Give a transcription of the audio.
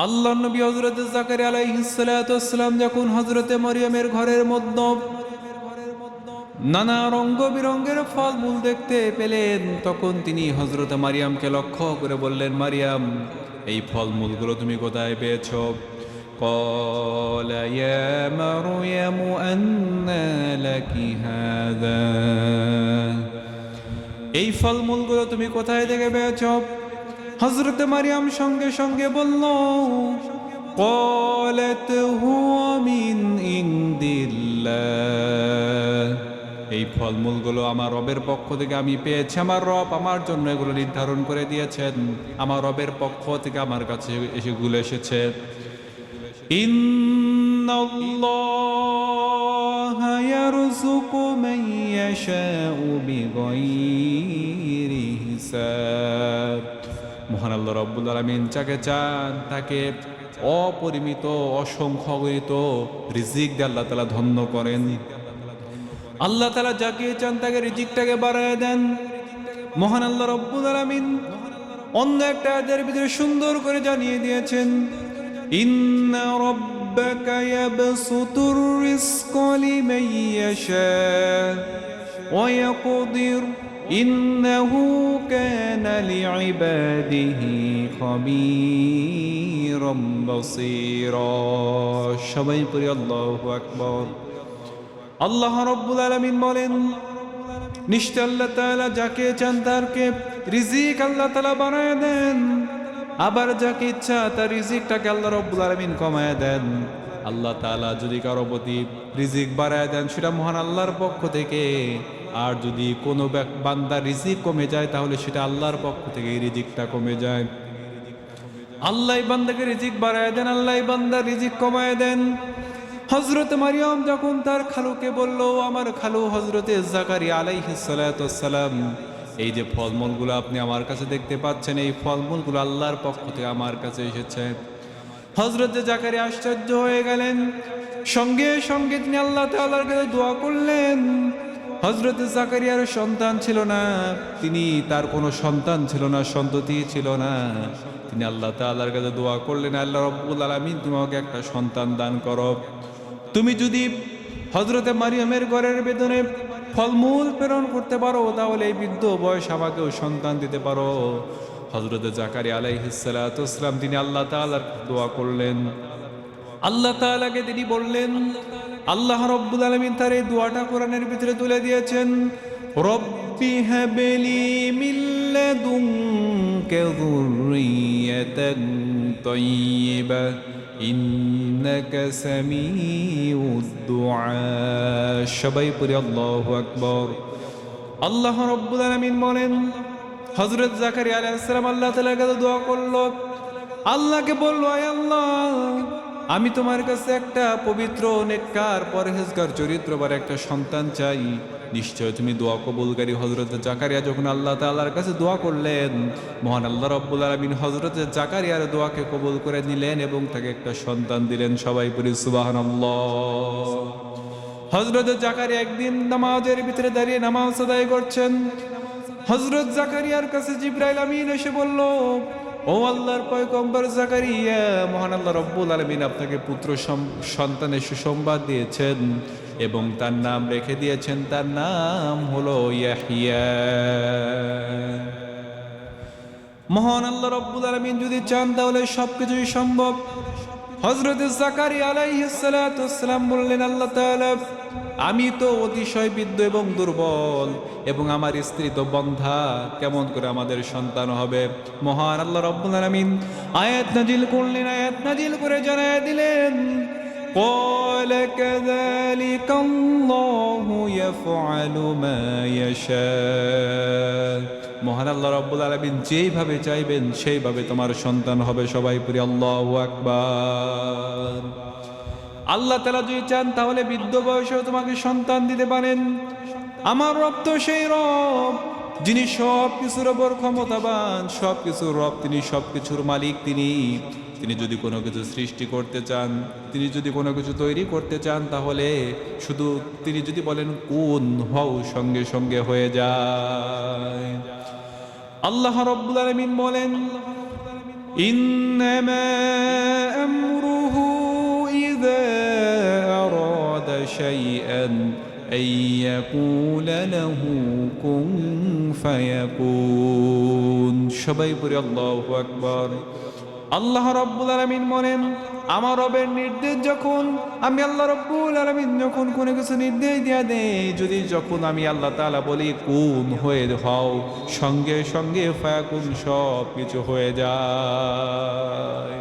আল্লাহ নবী হজরত জাকারি আলাইহিসালাম যখন হজরতে মরিয়মের ঘরের মধ্যে নানা রঙ্গ বিরঙ্গের ফলমূল দেখতে পেলেন তখন তিনি হজরত মারিয়ামকে লক্ষ্য করে বললেন মারিয়াম এই ফলমূলগুলো তুমি কোথায় পেয়েছ قال يا مريم أنى لك هذا এই ফলমূলগুলো তুমি কোথায় থেকে পেয়েছ হজরত মারিয়াম সঙ্গে সঙ্গে বলল قالت هو من عند الله এই ফলমূলগুলো আমার রবের পক্ষ থেকে আমি পেয়েছি আমার রব আমার জন্য এগুলো নির্ধারণ করে দিয়েছেন আমার রবের পক্ষ থেকে আমার কাছে এসেগুলো এসেছে إن মহান আল্লাহ রব্বুল আলমিন যাকে চান তাকে অপরিমিত অসংখ্যগণিত রিজিক দিয়ে আল্লাহ তালা ধন্য করেন। আল্লাহ তালা যাকে চান তাকে রিজিকটাকে বাড়াই দেন। মহান আল্লাহ রব্বুল আলমিন অন্য একটা আয়াতের ভিতরে সুন্দর করে জানিয়ে দিয়েছেন, ইন্না রব্বাকা إنه كان لعباده خبيرا بصيرا সবাই পড়ি আল্লাহু আকবার আল্লাহ রব্বুল আলামিন বলেন নিশ্চয় আল্লাহ তাআলা যাকে চান তারকে রিজিক আল্লাহ তাআলা বানায় দেন আবার যাকে ইচ্ছা তার রিজিকটাকে আল্লাহ রব্বুল আলমিন কমায় দেন আল্লাহ তাআলা যদি কারো প্রতি রিজিক বাড়ায় দেন সেটা মহান আল্লাহর পক্ষ থেকে আর যদি কোনো বান্দার রিজিক কমে যায়, তাহলে সেটা আল্লাহর পক্ষ থেকে রিজিকটা কমে যায়। আল্লাহ বান্দাকে রিজিক বাড়ায় দেন, আল্লাহ বান্দার রিজিক কমায় দেন। হজরত মারিয়াম যখন তার খালুকে বলল আমার খালু হজরতে জাকারি আলাইহিসালাম এই যে ফলমূলগুলো আপনি আমার কাছে দেখতে পাচ্ছেন, এই ফলমূলগুলো আল্লাহর পক্ষ থেকে আমার কাছে এসেছে। হজরত জাকারি আশ্চর্য হয়ে গেলেন। সঙ্গে সঙ্গে তিনি আল্লাহ তাআলার কাছে দোয়া করলেন। হজরত জাকারিয়ার সন্তান ছিল না, তিনি তার কোনো সন্তান ছিল না, সন্ততি ছিল না। তিনি আল্লাহ তাআলার কাছে দোয়া করলেন, আল্লাহ রব্বুল আলামিন, তুমি আমাকে একটা সন্তান দান করো। তুমি যদি হজরতে মারিয়ামের ঘরের বেদনে ফলমূল প্রেরণ করতে পারো, তাহলে এই বৃদ্ধ বয়স আমাকেও সন্তান দিতে পারো। হজরত জাকারি আলাইহিসালাম তিনি আল্লাহ তাআলার দোয়া করলেন। আল্লাহ তাআলাকে তিনি বললেন আল্লাহ রব্বুল আলামিন তার এই দোয়াটা কোরআনের ভিতরে তুলে দিয়েছেন, রব্বি হাবলি মিল্লাদুনকা যুররিয়াতান তাইয়্যিবা ইন্নাকা সামিউদ দুআ। সবাই পড়ি আল্লাহু আকবার। আল্লাহ রব্বুল আলামিন বলেন, হযরত জাকারিয়া আলাইহিস সালাম আল্লাহ তাআলার কাছে দোয়া করল। আল্লাহকে বলল, আয় আল্লাহ আমি তোমার কাছে একটা পবিত্র নেককার পরহেজগার, চরিত্রবার একটা সন্তান চাই। নিশ্চয় তুমি দোয়া কবুলকারী হজরত জাকারিয়া, যখন আল্লাহ তাআলার কাছে দোয়া করলেন, মহান আল্লাহ রব্বুল আলমিন হজরত জাকারিয়ার দোয়াকে কবুল করে নিলেন এবং তাকে একটা সন্তান দিলেন। সবাই পরি সুবাহান হজরত জাকারিয়া একদিন নামাজের ভিতরে দাঁড়িয়ে নামাজ আদায় করছেন। হজরত জাকারিয়ার কাছে জিব্রাইল আমিন এসে বলল ও আল্লাহর পয়গম্বর জাকারিয়া, মহান আল্লাহ রব্বুল আলমিন আপনাকে পুত্র সন্তানের সুসংবাদ দিয়েছেন এবং তার নাম রেখে দিয়েছেন। তার নাম হলো ইয়াহিয়া। মহান আল্লাহ রব্বুল আলমিন যদি চান তাহলে সবকিছুই সম্ভব। হজরত জাকারি আলাইহিসালাম বললেন, আল্লাহ তাআলা আমি তো অতিশয় বৃদ্ধ এবং দুর্বল এবং আমার স্ত্রী তো বন্ধা কেমন করে আমাদের সন্তান হবে মহান আল্লাহ রব্বুল আলামিন আয়াত নাজিল করলেন আয়াত নাজিল করে জানায় দিলেন قال كذلك الله يفعل ما يشاء মহান আল্লাহ রব্বুল আলমিন যেইভাবে চাইবেন সেইভাবে তোমার সন্তান হবে সবাই পরি আল্লাহ আকবার আল্লাহ তালা যদি চান, তাহলে বৃদ্ধ বয়সেও তোমাকে সন্তান দিতে পারেন। আমার রব তো সেই রব, যিনি সব কিছুর ওপর ক্ষমতাবান সব কিছুর রব, তিনি সব কিছুর মালিক তিনি। তিনি যদি কোনো কিছু সৃষ্টি করতে চান, তিনি যদি কোনো কিছু তৈরি করতে চান, তাহলে শুধু তিনি যদি বলেন কোন হও, সঙ্গে সঙ্গে হয়ে যায়। আল্লাহ রব্বুল আলমিন বলেন, ইন্নামা আমরু شيئا أن يقول له كن فيكون সবাই পড়ে আল্লাহু আকবার আল্লাহ রব্বুল আলামিন বলেন আমার রবের নির্দেশ যখন আমি আল্লাহ রব্বুল আলামিন যখন কোনো কিছু নির্দেশ দিয়া দেই যদি যখন আমি আল্লাহ তাআলা বলি কোন হয়ে হও সঙ্গে সঙ্গে ফায়াকুন সব কিছু হয়ে যায়